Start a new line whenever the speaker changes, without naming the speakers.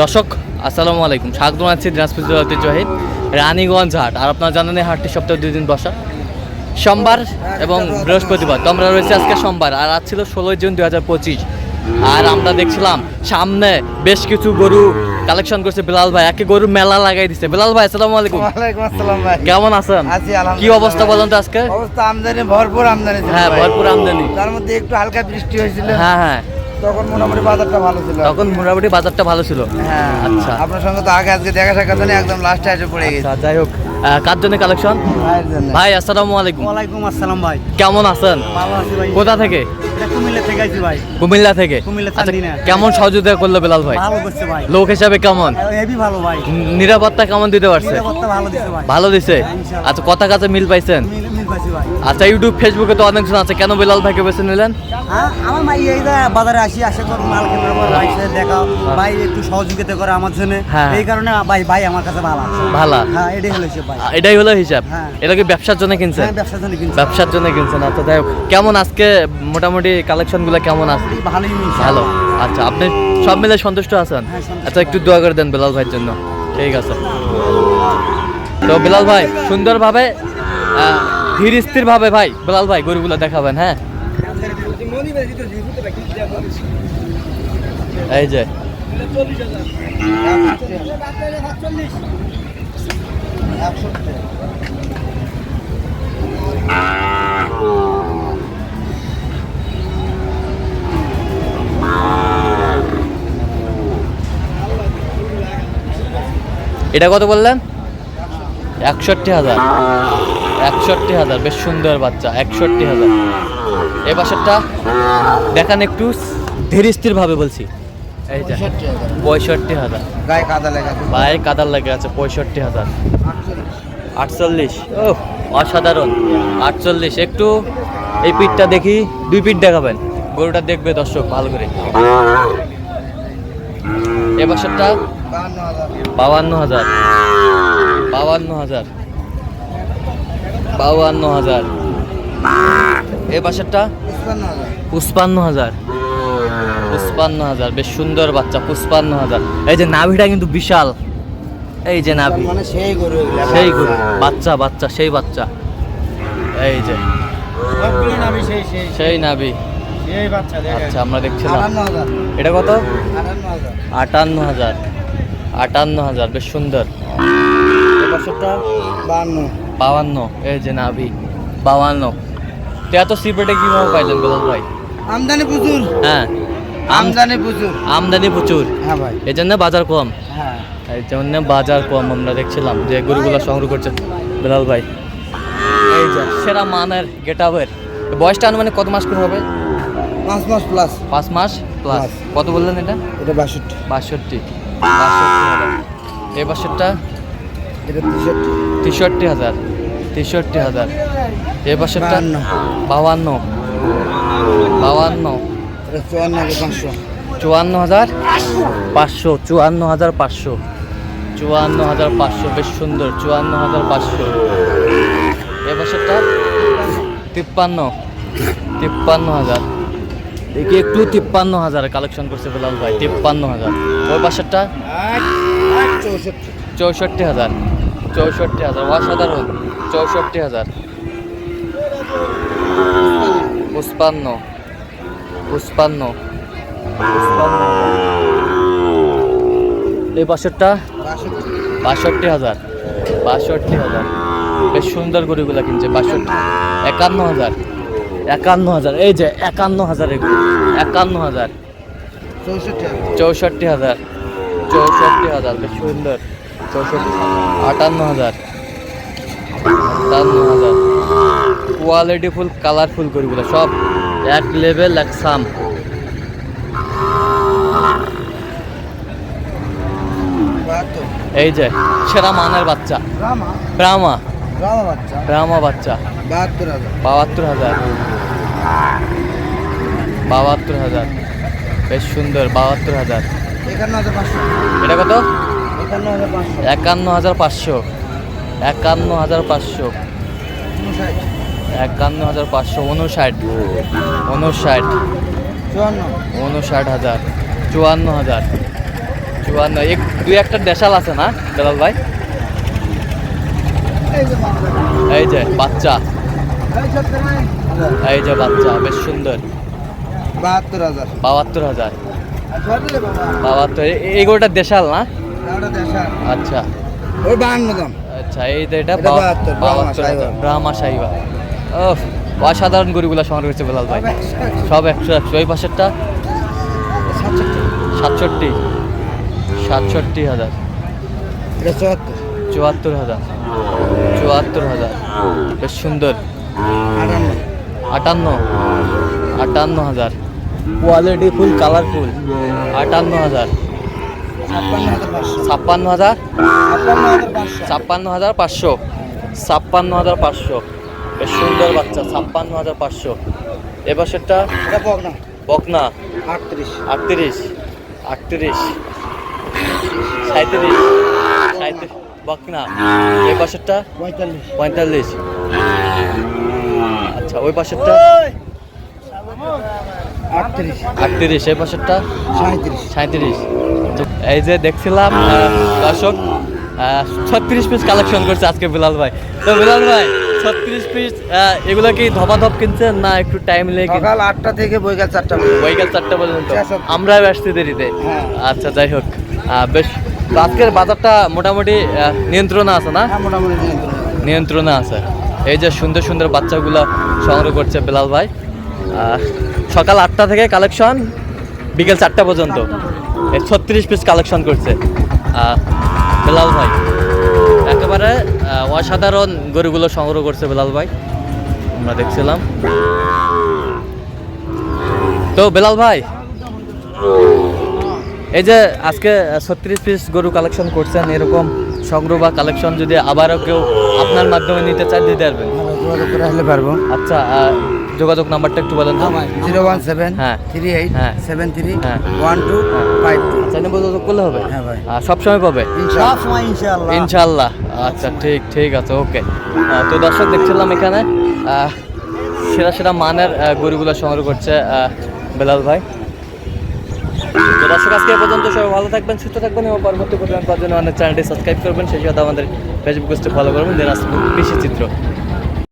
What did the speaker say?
দর্শক আসসালামু আলাইকুম। স্বাগত জানাচ্ছি দিনাজপুর জেলা ঐতিহ্যবাহী রানীগঞ্জ হাট। আর আপনারা জানেন এই হাটটি সপ্তাহে দুই দিন বসা। সোমবার এবং বৃহস্পতিবার। তো আমরা রয়েছে আজকে সোমবার আর আজ ছিল ষোলোই জুন দুই হাজার পঁচিশ। আর আমরা দেখছিলাম সামনে বেশ কিছু গরু কালেকশন করছে বিলাল ভাই। একে গরু মেলা লাগাই দিচ্ছে বিলাল ভাই আসসালামু আলাইকুম।
ওয়ালাইকুম আসসালাম ভাই।
কেমন আছেন?
আছি,
কি অবস্থা। বলেন তো আজকে?
অবস্থা আমদানি ভরপুর আমদানি
হ্যাঁ ভরপুর আমদানি।
তার মধ্যে একটু হালকা বৃষ্টি হয়েছিল।
হ্যাঁ হ্যাঁ।
তখন মোটামুটি বাজারটা ভালো ছিল।
তখন মোটামুটি বাজারটা ভালো ছিল।
হ্যাঁ।
আচ্ছা।
আপনার সঙ্গে তো আগে আজকে দেখা সাক্ষাৎ নেই একদম লাস্টে এসে পড়ে গেছে।
আচ্ছা যাই হোক। কার জন্য কালেকশন ভাই আসসালামু আলাইকুম।
ওয়ালাইকুম আসসালাম ভাই।
কেমন আছেন?
ভালো আছি ভাই।
কোথা থেকে?
কুমিল্লা থেকে আইছি ভাই।
কুমিল্লা থেকে?
কুমিল্লা
আচ্ছা,
চান্দিনা।
কেমন সহযোগিতা করল বিলাল ভাই?
ভালো করছে ভাই।
লোক হিসাবে কেমন?
হেভি ভালো ভাই।
নিরাপত্তা কেমন দিতে পারছে?
নিরাপত্তা ভালো দিছে ভাই।
ভালো দিছে?
হ্যাঁ,
আচ্ছা কথা কাছে মিল পাইছেন?
মিল
আচ্ছা ইউটিউব ফেসবুকে তো অনেকজন আছে। কেন বিলাল ভাইকে বেছে নিলেন?
হ্যাঁ আমার ভাই এই বাজারে আসি আসে তোর মাল কেনার পর ভাই সাথে দেখা ভাই একটু সহযোগিতা করে আমার জন্য।
হ্যাঁ।
এই কারণে ভাই ভাই আমার কাছে ভালো
ভালা।
হ্যাঁ এটাই হলো ভাই।
এটাই হলো হিসাব?
হ্যাঁ।
এটা কি ব্যবসার জন্য কিনছেন?
হ্যাঁ ব্যবসার জন্য কিনছি।
ব্যবসার জন্য কিনছেন। আচ্ছা যাই কেমন আজকে মোটামুটি কালেকশনগুলো কেমন আছে?
ভালোই
ভালো। আচ্ছা আপনি সব মিলে সন্তুষ্ট আছেন?
হ্যাঁ,
আচ্ছা একটু দোয়া করে দেন বিলাল ভাইয়ের জন্য। ঠিক আছে। তো বিলাল ভাই সুন্দরভাবে ধীর স্থির ভাবে ভাই বিলাল ভাই গরুগুলো দেখাবেন হ্যাঁ? এই যে। এটা কত বললেন? একষট্টি হাজার। একষট্টি হাজার বেশ সুন্দর বাচ্চা একষট্টি হাজার। এ বাসারটা দেখান একটু ধীর স্থির ভাবে বলছি। এই যে পঁয়ষট্টি হাজার।
গায়ে কাদা লেগে আছে।
ভাই কাদার লাগে আছে পঁয়ষট্টি হাজার। আটচল্লিশ। ও অসাধারণ। আটচল্লিশ একটু এই পিঠটা দেখি দুই পিঠ দেখাবেন। গরুটা দেখবে দর্শক ভালো করে। এ বছরটা বাউান্ন হাজার। বাউান্ন হাজার বাউান্ন হাজার এ পাশেরটা? পুষ্পান্ন হাজার পুষ্পান্ন হাজার বেশ সুন্দর বাচ্চা পুষ্পান্ন হাজার এই যে নাভিটা কিন্তু বিশাল। এই যে নাভি।
মানে সেই গরু
সেই গরু। বাচ্চা বাচ্চা সেই বাচ্চা। এই যে।
সেই
নাভি। আচ্ছা আমরা দেখছিলাম। এটা কত?
আটান্ন হাজার
আটান্ন হাজার বেশ সুন্দর।
বাহান্ন
এই যে নাভি তো এত সিপেটে কীভাবে পাইলেন বেলাল ভাই?
আমদানি প্রচুর।
হ্যাঁ।
আমদানি প্রচুর।
আমদানি প্রচুর।
হ্যাঁ ভাই।
এই জন্য বাজার কম।
হ্যাঁ।
এই জন্য বাজার কম। আমরা দেখছিলাম যে গরুগুলো সংগ্রহ করছে বেলাল ভাই। এই যে সেরা মানের গেট আপের বয়সটা আনুমানিক কত মাস করে হবে?
পাঁচ মাস প্লাস
পাঁচ মাস প্লাস কত বললেন এটা?
এটা বাষট্টি।
বাষট্টি। বাষট্টি এই বাষট্টা
এটা তেষট্টি।
তেষট্টি হাজার। তেষট্টি হাজার। বাষট্টা
বাহান্ন।
বাউান্ন বাউান্ন
চুয়ান্ন হাজার পাঁচশো।
চুয়ান্ন হাজার পাঁচশো। চুয়ান্ন হাজার পাঁচশো। চুয়ান্ন হাজার পাঁচশো। বেশ সুন্দর। চুয়ান্ন হাজার পাঁচশো। এ বছরটা তিপ্পান্ন। তিপ্পান্ন হাজার। দেখি একটু তিপ্পান্ন হাজার কালেকশন করছে বেলাল ভাই। তিপ্পান্ন হাজার। ওই পাশেরটা
চৌষট্টি
হাজার। চৌষট্টি হাজার অসাধারণ চৌষট্টি হাজার। পুষ্পান্ন পুষ্পান্ন পুষ্পান্ন। এই
বাষট্টি
বাষট্টি হাজার বাষট্টি হাজার। বেশ সুন্দর গরুগুলা কিনছে বাষট্টি। একান্ন হাজার একান্ন হাজার এই যে একান্ন হাজার এগুলো একান্ন হাজার।
চৌষট্টি হাজার।
চৌষট্টি হাজার বেশ সুন্দর। চৌষট্টি আটান্ন হাজার আটান্ন হাজার। কোয়ালিটি ফুল কালারফুল গরুগুলো সব এক লেভেল এক সাম এই যে সেরা মানের বাচ্চা। ব্রাহ্মা
বাচ্চা?
ব্রাহ্মা বাচ্চা।
বাহাত্তর হাজার।
বাহাত্তর হাজার। বেশ সুন্দর বাহাত্তর হাজার। এটা কত?
একান্ন হাজার পাঁচশো।
একান্ন হাজার পাঁচশো। একান্ন হাজার পাঁচশো।
উনষাট।
উনষাট। উনষাট।
চুয়ান্ন।
উনষাট হাজার। চুয়ান্ন হাজার। চুয়ান্ন। এক দুই একটা দেশাল আছে না বেলাল ভাই?
এই যে
বাচ্চা।
এই
যে বাচ্চা বেশ সুন্দর।
বাহাত্তর হাজার।
বাহাত্তর হাজার।
বাবা
বাহাত্তর এ- এগুলোটা দেশাল না? আচ্ছা।
ওই বাহান্ন দাম।
আচ্ছা এই যে এটা
এটা
বা-
72, ব্রাহ্মা
সাহিবা ও অসাধারণ গরুগুলো সংগ্রহ করেছে বেলাল ভাই। সব একশো একশো। ওই পাশেরটা? সাতষট্টি। সাতষট্টি হাজার।
চুয়াত্তর।
হাজার। চুয়াত্তর হাজার। বেশ সুন্দর।
আটান্ন।
আটান্ন হাজার। কোয়ালিটি ফুল কালারফুল আটান্ন হাজার।
ছাপ্পান্ন হাজার?
ছাপ্পান্ন হাজার
পাঁচশো।
ছাপ্পান্ন হাজার পাঁচশো। বেশ সুন্দর বাচ্চা ছাপ্পান্ন হাজার পাঁচশো।
না
বকনা।
আটত্রিশ।
আটত্রিশ। আটত্রিশ। সাঁত্রিশ সাঁত্রিশ বকনা। এই পাশেরটা?
পঁয়তাল্লিশ।
পঁয়তাল্লিশ। আচ্ছা ওই পাশেরটা?
আটত্রিশ।
এই পাশেরটা?
সাঁত্রিশ
এই যে দেখছিলাম দর্শক ছত্রিশ পিস কালেকশন করছে আজকে বিলাল ভাই। তো বিলাল ভাই ছত্রিশ পিস এগুলো কি ধপাধপ কিনছেন না একটু টাইম লেগে?
সকাল আটটা থেকে বৈকাল চারটা পর্যন্ত।
বৈকাল চারটা পর্যন্ত। আমরা আসছি দেরিতে।
হ্যাঁ।
আচ্ছা যাই হোক। বেশ আজকের বাজারটা মোটামুটি নিয়ন্ত্রণে আছে না?
হ্যাঁ, মোটামুটি নিয়ন্ত্রণ।
আছে। এই যে সুন্দর সুন্দর বাচ্চাগুলো সংগ্রহ করছে বেলাল ভাই। সকাল আটটা থেকে কালেকশন বিকেল চারটা পর্যন্ত। এই ছত্রিশ পিস কালেকশন করছে। বেলাল ভাই। একেবারে অসাধারণ গরুগুলো সংগ্রহ করছে বেলাল ভাই। আমরা দেখছিলাম। তো বেলাল ভাই এই যে আজকে ছত্রিশ পিস গরু কালেকশন করছেন এরকম সংগ্রহ বা কালেকশন যদি আবারও কেউ আপনার মাধ্যমে নিতে চায় দিতে পারবেন?
হ্যাঁ,
আচ্ছা যোগাযোগ নাম্বারটা একটু বলেন তো
জিরো ওয়ান সেভেন
হ্যাঁ।
থ্রি এইট
হ্যাঁ।
সেভেন থ্রি
হ্যাঁ।
ওয়ান টু
হ্যাঁ।
ফাইভ টু
আচ্ছা নেব যোগাযোগ করলে হবে
হ্যাঁ ভাই।
আহ, সব সময় পাবে
ইনশাআল্লাহ।
সব
ইনশাল্লাহ আচ্ছা ঠিক ঠিক আছে ওকে তো দর্শক দেখছিলাম এখানে সেরা সেরা মানের গরুগুলো সংগ্রহ করছে আহ, বেলাল ভাই তো দর্শক আজকে পর্যন্ত সবাই ভালো থাকবেন সুস্থ থাকবেন এবং পরবর্তী প্রোগ্রাম পাওয়ার জন্য আমাদের চ্যানেলটি সাবস্ক্রাইব করবেন সেই সাথে আমাদের ফেসবুক পেজটি ফলো করবেন দিনাজপুর কৃষি চিত্র